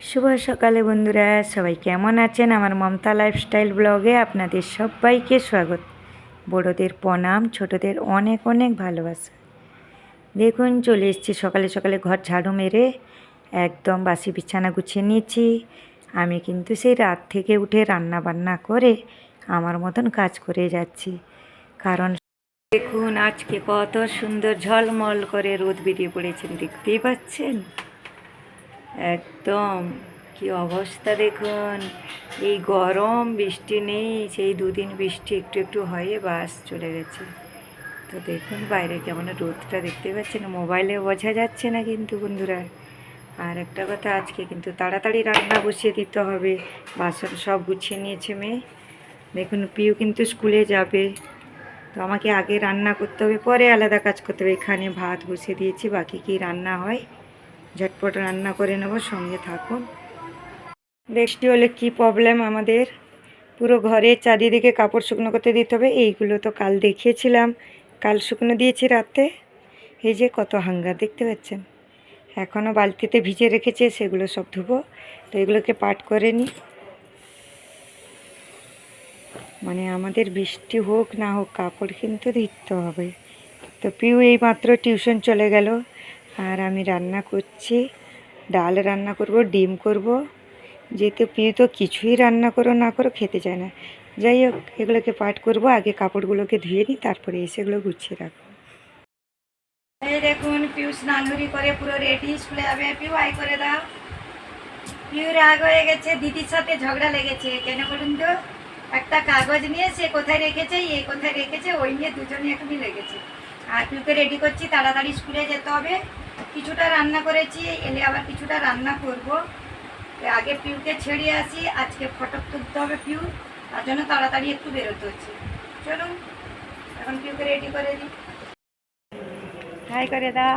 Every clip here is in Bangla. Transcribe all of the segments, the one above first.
শুভ সকালে বন্ধুরা, সবাই কেমন আছেন? আমার মমতা লাইফস্টাইল ব্লগে আপনাদের সবাইকে স্বাগত। বড়দের প্রণাম, ছোটদের অনেক অনেক ভালোবাসা। দেখুন, চলে এসেছি সকালে সকালে ঘর ঝাড়ু মেরে, একদম বাসি বিছানা গুছিয়ে নিয়েছি। আমি কিন্তু সেই রাত থেকে উঠে রান্না বান্না করে আমার মতন কাজ করে যাচ্ছি। কারণ দেখুন, আজকে কত সুন্দর ঝলমল করে রোদ বেরিয়ে পড়েছেন, দেখতেই পাচ্ছেন? একদম, কি অবস্থা দেখুন। এই গরম, বৃষ্টি নেই, সেই দুদিন বৃষ্টি একটু একটু হয়ে বাস চলে গেছে। তো দেখুন, বাইরে কেমন রোদটা দেখতে পাচ্ছেন, মোবাইলে বোঝা যাচ্ছে না কিন্তু বন্ধুরা। আর একটা কথা, আজকে কিন্তু তাড়াতাড়ি রান্না বসিয়ে দিতে হবে, বাসন সব গুছিয়ে নিয়েছে মেয়ে। দেখুন, পিউ কিন্তু স্কুলে যাবে। তো আমাকে আগে রান্না করতে হবে, পরে আলাদা কাজ করতে হবে। এখানে ভাত বসিয়ে দিয়েছি, বাকি কি রান্না হয় ঝটপট রান্না করে নেব, সঙ্গে থাকুন বৃষ্টি হলে কি প্রবলেম আমাদের? পুরো ঘরে চারিদিকে কাপড় শুকনো করতে দিতে হবে, এইগুলো তো কাল দেখিয়েছিলাম। কাল শুকনো দিয়েছি রাতে। এই যে কত হাঙ্গার, দেখতে পাচ্ছেন? এখনও বালতিতে ভিজে রেখেছে, সেগুলো সব ধুবো। তো এগুলোকে পাট করে নিই মানে আমাদের বৃষ্টি হোক না হোক, কাপড় কিন্তু দিতে হবে। তো পিউ এই মাত্র টিউশন চলে গেল, আর আমি রান্না করছি, ডাল রান্না করব, ডিম করব। যেহেতু পিউ তো কিছুই রান্না করো না করো, খেতে চায় না। যাই হোক, এগুলোকে পাট করব, আগে কাপড়গুলোকে ধুয়ে নিই, তারপরে এসে এগুলো গুছিয়ে রাখব। দেখুন, পিউ স্নানুরি করে পুরো রেডি, স্কুলে যাবে। পিউ আই করে দাও। পিউ রাগ হয়ে গেছে, দিদির সাথে ঝগড়া লেগেছে, কেন বলুন তো? একটা কাগজ নিয়ে সে কোথায় রেখেছে, এ কোথায় রেখেছে, ওই নিয়ে দুজনে এখনই লেগেছে। আর পিউকে রেডি করছি, তাড়াতাড়ি স্কুলে যেতে হবে। কিছুটা রান্না করেছি, এলে আবার কিছুটা রান্না করব। আগে পিউকে ছেড়ে আসি, আজকে ফটো তুলতে হবে পিউ, তার জন্য তাড়াতাড়ি একটু বেরোতে হচ্ছে। চলুন, এখন পিউকে রেডি করে দিই। হাই করে দা,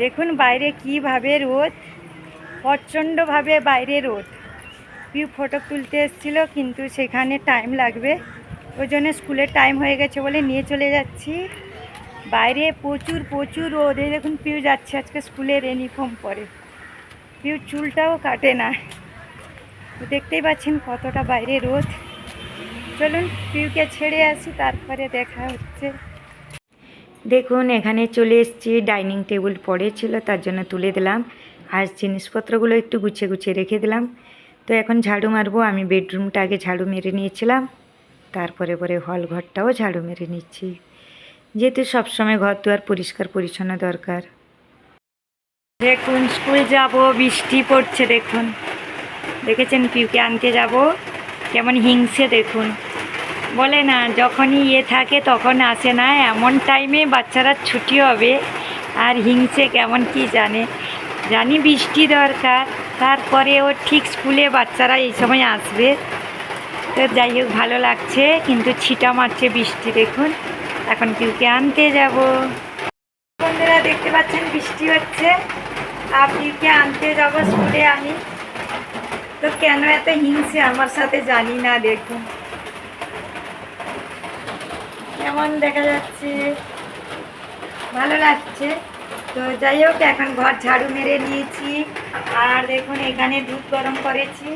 দেখুন বাইরে কীভাবে রোদ, প্রচণ্ডভাবে বাইরে রোদ। পিউ ফটো তুলতে এসেছিল, কিন্তু সেখানে টাইম লাগবে। ওই জন্য স্কুলের টাইম হয়ে গেছে বলে নিয়ে চলে যাচ্ছি। বাইরে প্রচুর প্রচুর রোদ। দেখুন পিউ যাচ্ছে আজকে স্কুলের ইউনিফর্ম পরে। পিউ চুলটাও কাটে না। দেখতেই পাচ্ছেন কতটা বাইরে রোদ। চলুন পিউকে ছেড়ে আসি, তারপরে দেখা হচ্ছে। দেখুন, এখানে চলে এসেছি। ডাইনিং টেবিল পড়েছিল তার জন্য তুলে দিলাম। আর জিনিসপত্রগুলো একটু গুছিয়ে গুছিয়ে রেখে দিলাম। তো এখন ঝাড়ু মারবো। আমি বেডরুমটা আগে ঝাড়ু মেরে নিয়েছিলাম। তারপরে পরে হল ঘরটাও ঝাড়ু মেরে নিচ্ছি। যেহেতু সবসময় ঘর দুয়ার পরিষ্কার পরিচ্ছন্ন দরকার। দেখুন, স্কুল যাব, বৃষ্টি পড়ছে, দেখুন। দেখেছেন পিউকে আনতে যাব? কেমন হিংসে, দেখুন। বলে না, যখনই ইয়ে থাকে তখন আসে না, এমন টাইমে বাচ্চারা ছুটি হবে। আর হিংসে কেমন কি জানে? জানি বৃষ্টি দরকার। তারপরে ও ঠিক স্কুলে বাচ্চারা এই সময় আসবে। তো যাই হোক, ভালো লাগছে, কিন্তু ছিটা মারছে বৃষ্টি, দেখুন। এখন পিউকে আনতে যাব। বন্ধুরা, দেখতে পাচ্ছেন, বৃষ্টি হচ্ছে। আর পিউকে আনতে যাব স্কুলে আমি। তো কেন এত হিংসে? আমার সাথে জানি না, দেখুন। কেমন দেখা যাচ্ছে? ভালো লাগছে। তো যাই হোক, এখন ঘর ঝাড়ু মেরে নিয়েছি। আর দেখুন, এখানে দুধ গরম করেছি।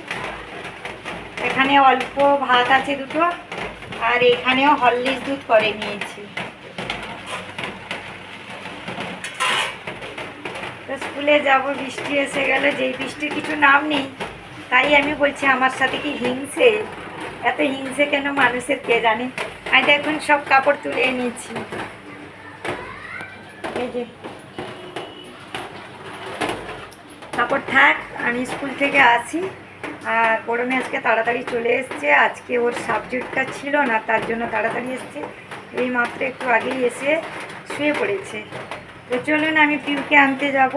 এখানে অল্প ভাত আছে দুটো, আর এখানেও হরলিক্স দুধ করে নিয়েছি। তো স্কুলে যাব, বৃষ্টি এসে গেল, যেই বৃষ্টির কিছু নাম নেই, তাই আমি বলছি আমার সাথে কি হিংসে? এত হিংসে কেন মানুষের কে জানে? আমি দেখুন, সব কাপড় তুলে নিয়েছি। এই যে। কাপড় থাক, আমি স্কুল থেকে আসি। আর বড় আজকে তাড়াতাড়ি চলে এসছে। আজকে ওর সাবজেক্টটা ছিল না, তার জন্য তাড়াতাড়ি এসছে। এই মাত্র একটু আগেই এসে শুয়ে পড়েছে। তো চলুন, আমি পিউকে আনতে যাব।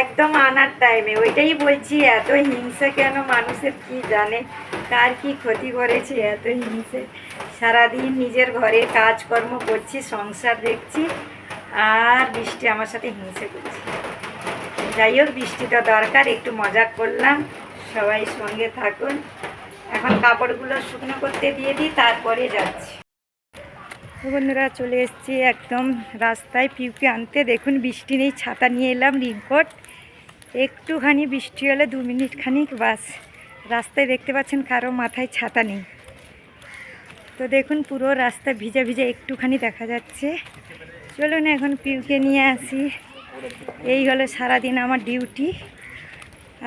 একদম আনার টাইমে ওইটাই বলছি, এত হিংসা কেন? মানুষের কি জানে? কার কি ক্ষতি করেছে এত হিংসে? সারাদিন নিজের ঘরে কাজকর্ম করছি, সংসার দেখছি, আর বৃষ্টি আমার সাথে হিংসে করছে। যাই হোক, বৃষ্টিটা দরকার, একটু মজা করলাম। সবাই সঙ্গে থাকুন। এখন কাপড়গুলো শুকনো করতে দিয়ে দিই, তারপরে যাচ্ছি। বন্ধুরা, চলে এসেছি একদম রাস্তায় পিউকে আনতে। দেখুন, বৃষ্টি নেই, ছাতা নিয়ে এলাম রিনকোট একটুখানি বৃষ্টি হলে দু মিনিট খানিক বাস। রাস্তায় দেখতে পাচ্ছেন, কারও মাথায় ছাতা নেই। তো দেখুন, পুরো রাস্তা ভিজে ভিজে একটুখানি দেখা যাচ্ছে। চলুন এখন পিউকে নিয়ে আসি। এই হলো সারাদিন আমার ডিউটি।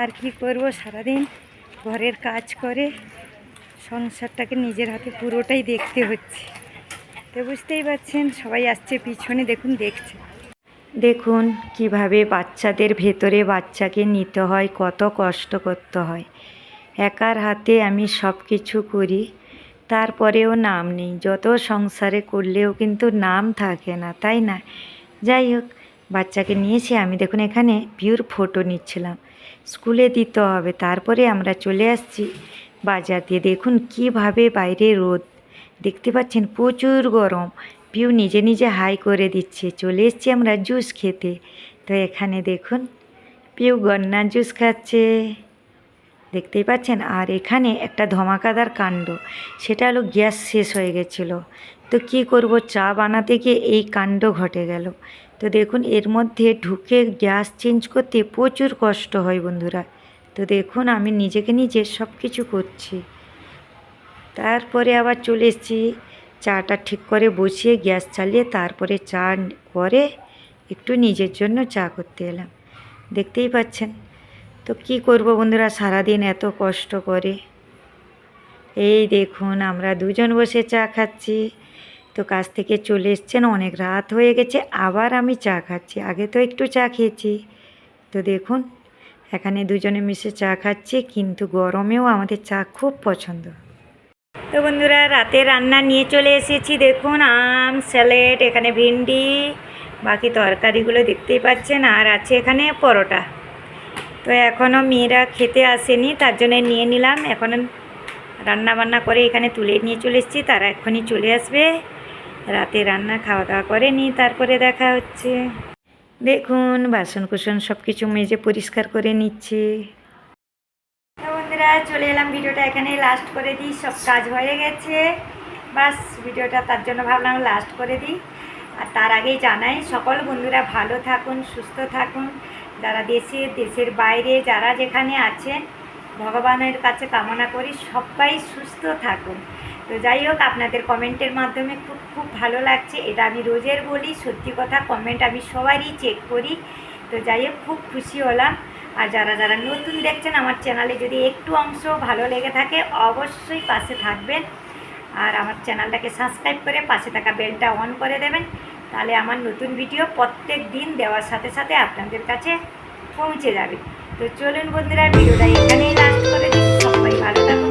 আর কি করব? সারাদিন ঘরের কাজ করে সংসারটাকে নিজের হাতে পুরোটাই দেখতে হচ্ছে। তো বুঝতেই পারছেন, সবাই আসছে পিছনে, দেখুন, দেখছে। দেখুন কীভাবে বাচ্চাদের ভেতরে বাচ্চাকে নিতে হয়, কত কষ্ট করতে হয়। একার হাতে আমি সব কিছু করি, তারপরেও নাম নেই। যত সংসারে করলেও কিন্তু নাম থাকে না, তাই না? যাই হোক বাচ্চাকে নিয়েছি, আমি দেখুন এখানে পিওর ফটো নিচ্ছিলাম। স্কুলে দিতে হবে, তারপরে আমরা চলে আসছি বাজার দিয়ে। দেখুন কীভাবে বাইরে রোদ। দেখতে পাচ্ছেন প্রচুর গরম। পিউ নিজে নিজে হাই করে দিচ্ছে। চলে এসছি আমরা জুস খেতে। তো এখানে দেখুন পিউ গন্নার জুস খাচ্ছে। দেখতেই পাচ্ছেন? আর এখানে একটা ধমাকাদার কাণ্ড। সেটা হলো গ্যাস শেষ হয়ে গেছিল। তো কি করব? চা বানাতে গিয়ে এই কাণ্ড ঘটে গেল। তো দেখুন, এর মধ্যে ঢুকে গ্যাস চেঞ্জ করতে প্রচুর কষ্ট হয় বন্ধুরা। তো দেখুন, আমি নিজেকে নিজে সব কিছু করছি। তারপরে আবার চলে এসেছি, চাটা ঠিক করে বসিয়ে গ্যাস চালিয়ে তারপরে চা করে একটু নিজের জন্য চা করতে এলাম। দেখতেই পাচ্ছেন। তো কি করব বন্ধুরা, সারাদিন এত কষ্ট করে। এই দেখুন, আমরা দুজন বসে চা খাচ্ছি। তো কাজ থেকে চলে এসছেন, অনেক রাত হয়ে গেছে, আবার আমি চা খাচ্ছি। আগে তো একটু চা খেয়েছি। তো দেখুন, এখানে দুজনে মিশে চা খাচ্ছি, কিন্তু গরমেও আমাদের চা খুব পছন্দ। তো বন্ধুরা, রাতে রান্না নিয়ে চলে এসেছি। দেখুন, আম, স্যালেড, এখানে ভিন্ডি, বাকি তরকারিগুলো দেখতেই পাচ্ছেন, আর আছে এখানে পরোটা। তো এখনও মেয়েরা খেতে আসেনি, তার জন্য নিয়ে নিলাম। এখন রান্না বান্না করে এখানে তুলে নিয়ে চলে এসেছি, তারা এক্ষুনি চলে আসবে। রাতে রান্না খাওয়া দাওয়া করে নি তারপরে দেখা হচ্ছে। দেখুন বাসন কুসন সব কিছু মেজে পরিষ্কার করে নিচ্ছে। বন্ধুরা, চলে এলাম, ভিডিওটা এখানে লাস্ট করে দিই, সব কাজ হয়ে গেছে। বাস, ভিডিওটা তার জন্য ভাবলাম লাস্ট করে দিই। আর তার আগেই জানাই, সকল বন্ধুরা ভালো থাকুন, সুস্থ থাকুন। যারা দেশে, দেশের বাইরে, যারা যেখানে আছেন, ভগবানের কাছে কামনা করি, সবাই সুস্থ থাকুন। তো যাই হোক, আপনাদের কমেন্টের মাধ্যমে খুব খুব ভালো লাগছে। এটা আমি রোজের বলি, সত্যি কথা কমেন্ট আমি সবারই চেক করি। তো যাই হোক, খুব খুশি হলাম। আর যারা যারা নতুন দেখছেন আমার চ্যানেলে যদি একটু অংশ ভালো লেগে থাকে, অবশ্যই পাশে থাকবেন। আর আমার চ্যানেলটাকে সাবস্ক্রাইব করে পাশে থাকা বেলটা অন করে দেবেন। তাহলে আমার নতুন ভিডিও প্রত্যেক দিন দেওয়ার সাথে সাথে আপনাদের কাছে পৌঁছে যাবে। তো চলুন বন্ধুরা, ভিডিওটা এখানেই লাস্ট করে দিই।